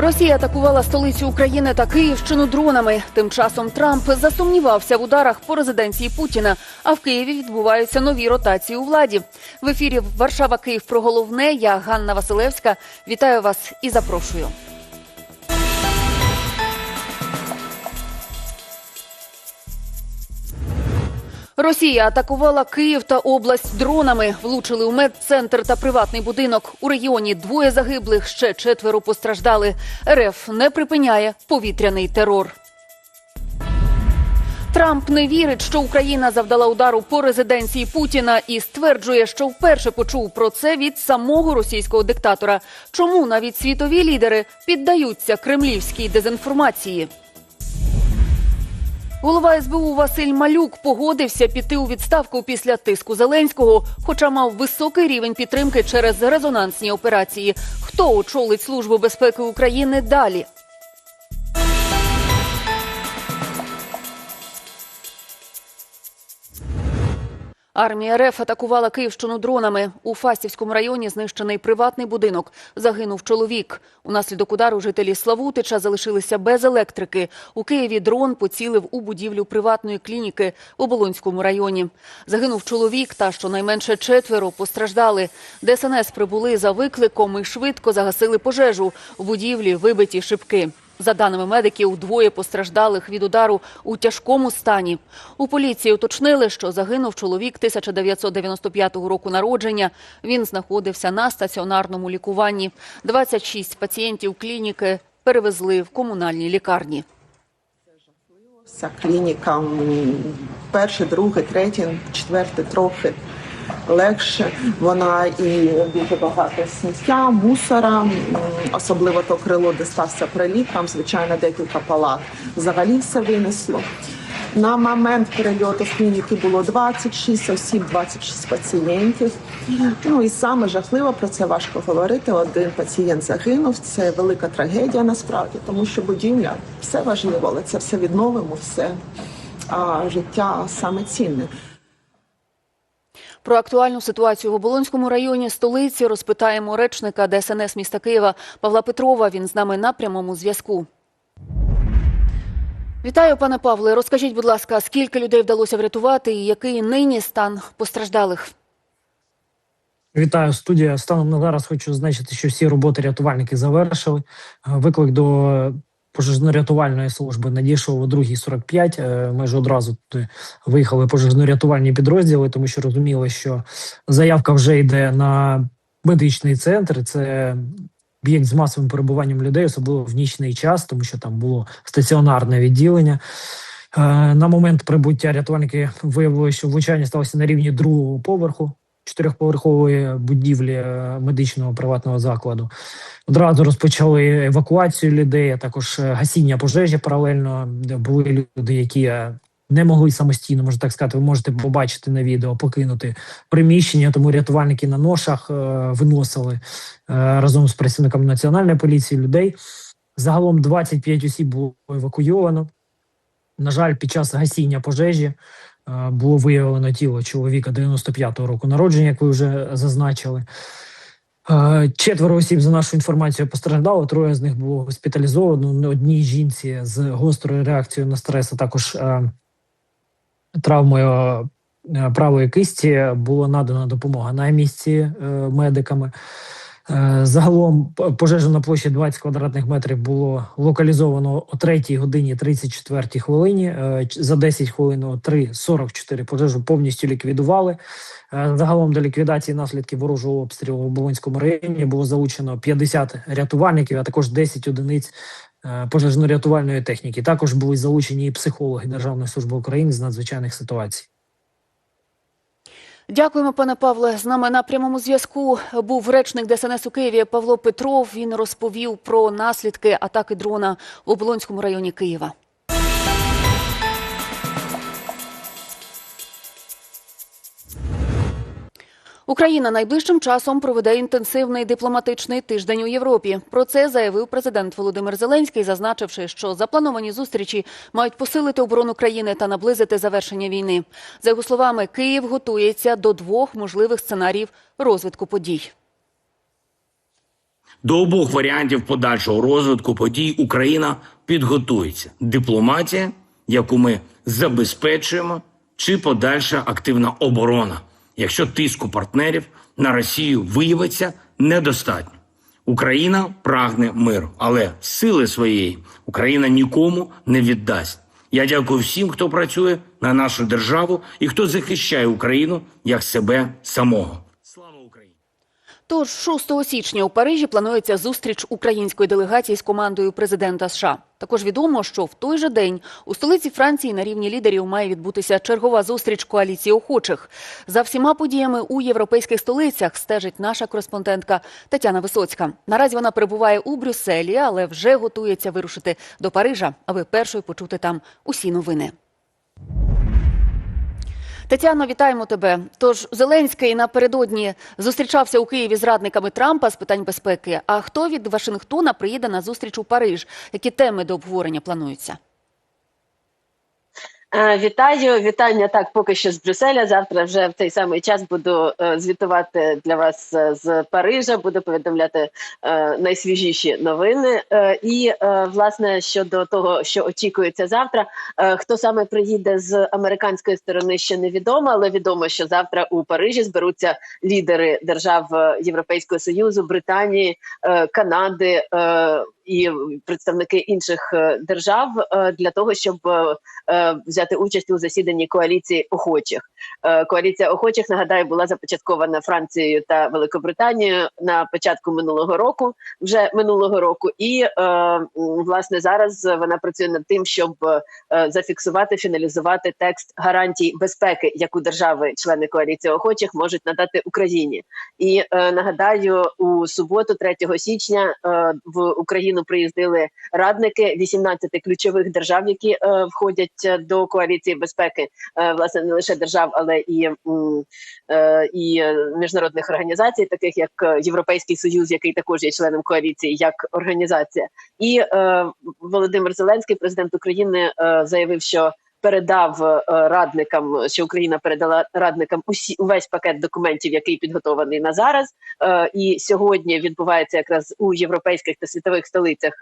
Росія атакувала столицю України та Київщину дронами. Тим часом Трамп засумнівався в ударах по резиденції Путіна. А в Києві відбуваються нові ротації у владі. В ефірі Варшава Київ про головне. Я Ганна Василевська. Вітаю вас і запрошую. Росія атакувала Київ та область дронами. Влучили у медцентр та приватний будинок. У регіоні двоє загиблих, ще четверо постраждали. РФ не припиняє повітряний терор. Трамп не вірить, що Україна завдала удару по резиденції Путіна і стверджує, що вперше почув про це від самого російського диктатора. Чому навіть світові лідери піддаються кремлівській дезінформації? Голова СБУ Василь Малюк погодився піти у відставку після тиску Зеленського, хоча мав високий рівень підтримки через резонансні операції. Хто очолить службу безпеки України далі? Армія РФ атакувала Київщину дронами. У Фастівському районі знищений приватний будинок. Загинув чоловік. Унаслідок удару жителі Славутича залишилися без електрики. У Києві дрон поцілив у будівлю приватної клініки у Болонському районі. Загинув чоловік та щонайменше четверо постраждали. ДСНС прибули за викликом і швидко загасили пожежу. У будівлі вибиті шибки. За даними медиків, двоє постраждалих від удару у тяжкому стані. У поліції уточнили, що загинув чоловік 1995 року народження. Він знаходився на стаціонарному лікуванні. 26 пацієнтів клініки перевезли в комунальні лікарні. Ця клініка перше, друге, третє, четверте трохи легше. Вона і дуже багато сміття, мусора, особливо то крило, де стався приліт, там, звичайно, декілька палат. Взагалі все винесло. На момент перельоту в клініки було 26 осіб, 26 пацієнтів. Ну і саме жахливо про це важко говорити. Один пацієнт загинув. Це велика трагедія насправді, тому що будівля все важливо, але це все відновимо, все а життя саме цінне. Про актуальну ситуацію в Оболонському районі столиці розпитаємо речника ДСНС міста Києва Павла Петрова. Він з нами на прямому зв'язку. Вітаю, пане Павле. Розкажіть, будь ласка, скільки людей вдалося врятувати і який нині стан постраждалих? Вітаю студія. Станом на зараз хочу зазначити, що всі роботи рятувальники завершили. Виклик до пожежно-рятувальної служби надійшов о 2.45. Е, Майже одразу туди виїхали пожежно-рятувальні підрозділи, тому що розуміли, що заявка вже йде на медичний центр. Це об'єкт з масовим перебуванням людей, особливо в нічний час, тому що там було стаціонарне відділення. Е, На момент прибуття рятувальники виявили, що влучання сталося на рівні другого поверху чотирьохповерхової будівлі е, медичного приватного закладу. Одразу розпочали евакуацію людей, а також е, гасіння пожежі паралельно. Були люди, які е, не могли самостійно, можна так сказати, ви можете побачити на відео, покинути приміщення. Тому рятувальники на ношах виносили разом з працівниками національної поліції людей. Загалом 25 осіб було евакуйовано. На жаль, під час гасіння пожежі було виявлено тіло чоловіка 95-го року народження, як ви вже зазначили. Е, Четверо осіб, за нашу інформацію, постраждало. Троє з них було госпіталізовано. Одній жінці з гострою реакцією на стрес, а також е, травмою е, правої кисті було надана допомога на місці е, медиками. Е, Загалом пожежу на площі 20 квадратних метрів було локалізовано о 3 годині 34 хвилині. Е, За 10 хвилин о 3.44 пожежу повністю ліквідували. Е, Загалом до ліквідації наслідків ворожого обстрілу в Болонському районі було залучено 50 рятувальників, а також 10 одиниць пожежно-рятувальної техніки. Також були залучені і психологи Державної служби України з надзвичайних ситуацій. Дякуємо, пане Павле. З нами на прямому зв'язку був речник ДСНС у Києві Павло Петров. Він розповів про наслідки атаки дрона в Оболонському районі Києва. Україна найближчим часом проведе інтенсивний дипломатичний тиждень у Європі. Про це заявив президент Володимир Зеленський, зазначивши, що заплановані зустрічі мають посилити оборону країни та наблизити завершення війни. За його словами, Київ готується до двох можливих сценаріїв розвитку подій. До обох варіантів подальшого розвитку подій Україна підготується: дипломатія, яку ми забезпечуємо, чи подальша активна оборона, якщо тиску партнерів на Росію виявиться недостатньо. Україна прагне миру, але сили своєї Україна нікому не віддасть. Я дякую всім, хто працює на нашу державу і хто захищає Україну як себе самого. Тож 6 січня у Парижі планується зустріч української делегації з командою президента США. Також відомо, що в той же день у столиці Франції на рівні лідерів має відбутися чергова зустріч коаліції охочих. За всіма подіями у європейських столицях стежить наша кореспондентка Тетяна Висоцька. Наразі вона перебуває у Брюсселі, але вже готується вирушити до Парижа, аби першою почути там усі новини. Тетяно, вітаємо тебе. Тож Зеленський напередодні зустрічався у Києві з радниками Трампа з питань безпеки. А хто від Вашингтона приїде на зустріч у Париж? Які теми до обговорення плануються? Е, Вітаю, вітання так поки що з Брюсселя. Завтра вже в той самий час буду е, звітувати для вас е, з Парижа. Буду повідомляти найсвіжіші новини. І власне щодо того, що очікується завтра, хто саме приїде з американської сторони, ще невідомо, але відомо, що завтра у Парижі зберуться лідери держав Європейського союзу, Британії, Канади. І представники інших е, держав е, для того, щоб е, взяти участь у засіданні коаліції охочих. Е, Коаліція охочих нагадаю була започаткована Францією та Великобританією на початку минулого року, вже минулого року, і е, власне зараз вона працює над тим, щоб е, зафіксувати, фіналізувати текст гарантій безпеки, яку держави-члени коаліції охочих можуть надати Україні. І нагадаю, у суботу, 3 січня, в Україну приїздили радники 18 ключових держав, які входять до коаліції безпеки, власне не лише держав, але і, е, і е, міжнародних організацій, таких як е, Європейський Союз, який також є членом коаліції, як організація. І Володимир Зеленський, президент України, заявив, що передав радникам, що Україна передала радникам усі увесь пакет документів, який підготований на зараз. І сьогодні відбувається якраз у європейських та світових столицях.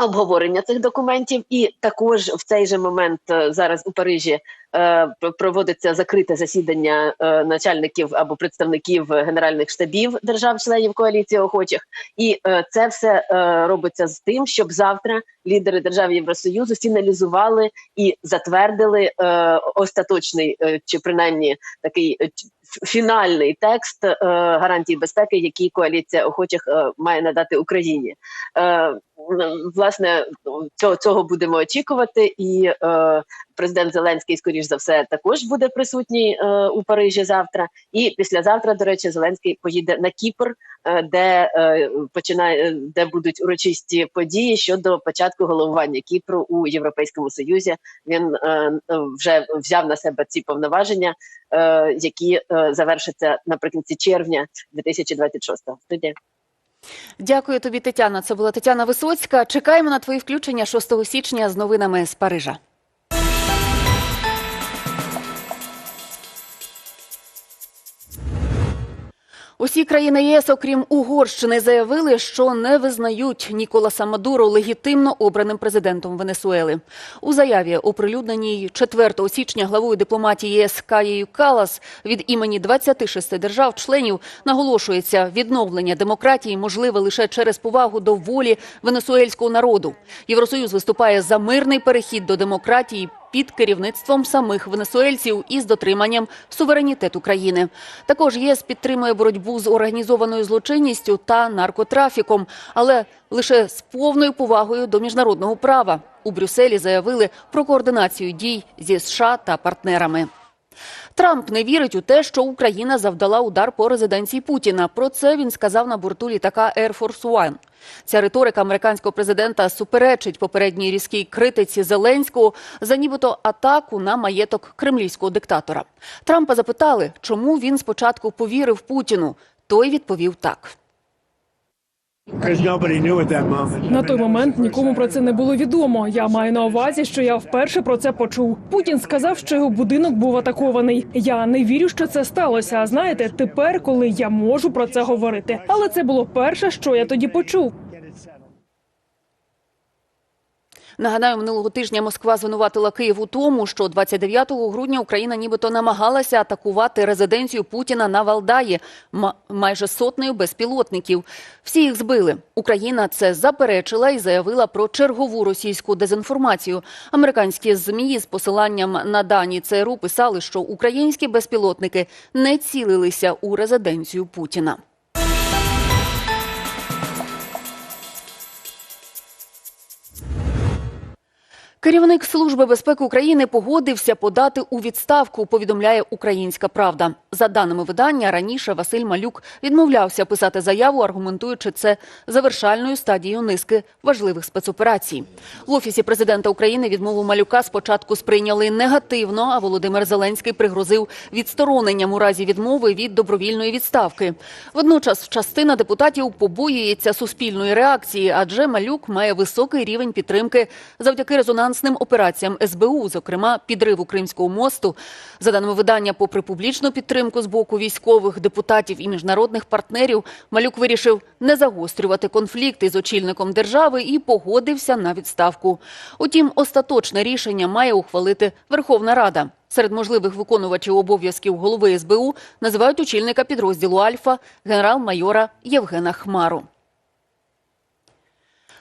Обговорення цих документів, і також в цей же момент е, зараз у Парижі е, проводиться закрите засідання е, начальників або представників генеральних штабів держав-членів коаліції охочих, і це все робиться з тим, щоб завтра лідери держав Євросоюзу фіналізували і затвердили остаточний чи принаймні такий фінальний текст е, гарантій безпеки, який коаліція охочих е, має надати Україні. Е, власне, цього, цього будемо очікувати, і е, президент Зеленський, скоріш за все, також буде присутній е, у Парижі завтра. І післязавтра, до речі, Зеленський поїде на Кіпр, е, де е, починає, де будуть урочисті події щодо початку головування Кіпру у Європейському Союзі. Він е, вже взяв на себе ці повноваження, е, які е, завершаться наприкінці червня 2026-го. Студія. Дякую тобі, Тетяна. Це була Тетяна Висоцька. Чекаємо на твої включення 6 січня з новинами з Парижа. Усі країни єС, окрім Угорщини, заявили, що не визнають Ніколаса Мадуро легітимно обраним президентом Венесуели. У заяві, оприлюдненій 4 січня главою дипломатії ЄС Каєю Калас від імені 26 держав-членів наголошується, відновлення демократії можливе лише через повагу до волі венесуельського народу. Євросоюз виступає за мирний перехід до демократії під керівництвом самих венесуельців і з дотриманням суверенітету країни. Також ЄС підтримує боротьбу з організованою злочинністю та наркотрафіком, але лише з повною повагою до міжнародного права. У Брюсселі заявили про координацію дій зі США та партнерами. Трамп не вірить у те, що Україна завдала удар по резиденції Путіна. Про це він сказав на борту літака Air Force One. Ця риторика американського президента суперечить попередній різкій критиці Зеленського за нібито атаку на маєток кремлівського диктатора. Трампа запитали, чому він спочатку повірив Путіну. Той відповів так. На той момент нікому про це не було відомо. Я маю на увазі, що я вперше про це почув. Путін сказав, що його будинок був атакований. Я не вірю, що це сталося. А знаєте, тепер, коли я можу про це говорити, але це було перше, що я тоді почув. Нагадаю, минулого тижня Москва звинуватила Київ у тому, що 29 грудня Україна нібито намагалася атакувати резиденцію Путіна на Валдаї ма- майже сотнею безпілотників. Всі їх збили. Україна це заперечила і заявила про чергову російську дезінформацію. Американські змі з посиланням на дані ЦРУ писали, що українські безпілотники не цілилися у резиденцію Путіна. Керівник Служби безпеки України погодився подати у відставку, повідомляє Українська Правда. За даними видання, раніше Василь Малюк відмовлявся писати заяву, аргументуючи це завершальною стадією низки важливих спецоперацій. В офісі президента України відмову Малюка спочатку сприйняли негативно, а Володимир Зеленський пригрозив відстороненням у разі відмови від добровільної відставки. Водночас частина депутатів побоюється суспільної реакції, адже Малюк має високий рівень підтримки завдяки резонансним операціям СБУ, зокрема підриву Кримського мосту. За даними видання, попри публічну підтримку з боку військових депутатів і міжнародних партнерів, Малюк вирішив не загострювати конфлікти з очільником держави і погодився на відставку. Утім, остаточне рішення має ухвалити Верховна Рада. Серед можливих виконувачів обов'язків голови СБУ називають очільника підрозділу Альфа генерал-майора Євгена Хмару.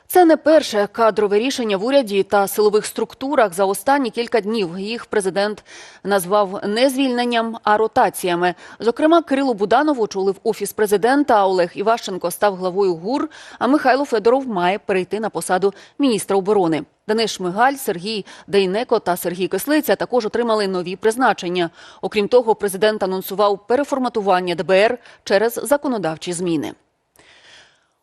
Це не перше кадрове рішення в уряді та силових структурах за останні кілька днів. Їх президент назвав не звільненням, а ротаціями. Зокрема, Кирило Буданов очолив офіс президента. Олег Іващенко став главою ГУР. А Михайло Федоров має перейти на посаду міністра оборони. Денис Шмигаль, Сергій Дейнеко та Сергій Кислиця також отримали нові призначення. Окрім того, президент анонсував переформатування ДБР через законодавчі зміни.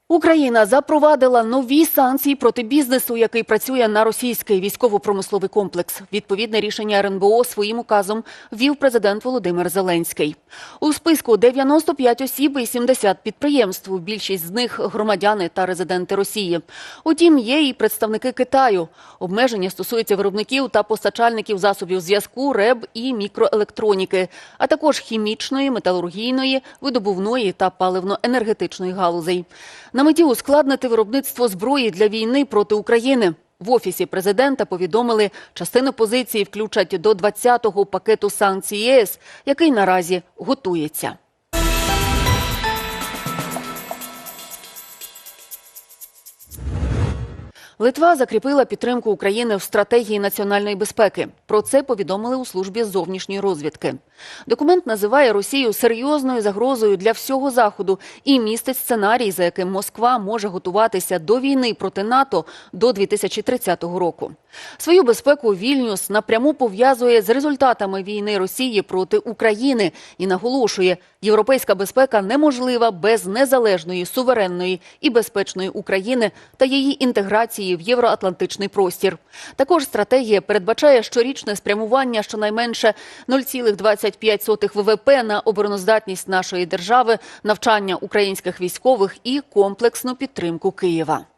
Україна запровадила нові санкції проти бізнесу, який працює на російський військово-промисловий комплекс. Відповідне рішення РНБО своїм указом ввів президент Володимир Зеленський. У списку 95 осіб і 70 підприємств. Більшість з них громадяни та резиденти Росії. Утім, є і представники Китаю. Обмеження стосуються виробників та постачальників засобів зв'язку, РЕБ і мікроелектроніки, а також хімічної, металургійної, видобувної та паливно-енергетичної галузей. На меті ускладнити виробництво зброї для війни проти України. В офісі президента повідомили, частину позиції включать до 20-го пакету санкцій ЄС, який наразі готується. Литва закріпила підтримку України в стратегії національної безпеки. Про це повідомили у службі зовнішньої розвідки. Документ називає Росію серйозною загрозою для всього заходу і містить сценарій, за яким Москва може готуватися до війни проти НАТО до 2030 року. Свою безпеку Вільнюс напряму пов'язує з результатами війни Росії проти України і наголошує, європейська безпека неможлива без незалежної, суверенної і безпечної України та її інтеграції в євроатлантичний простір. Також стратегія передбачає щорічне спрямування щонайменше 0,25 ВВП на обороноздатність нашої держави, навчання українських військових і комплексну підтримку Києва.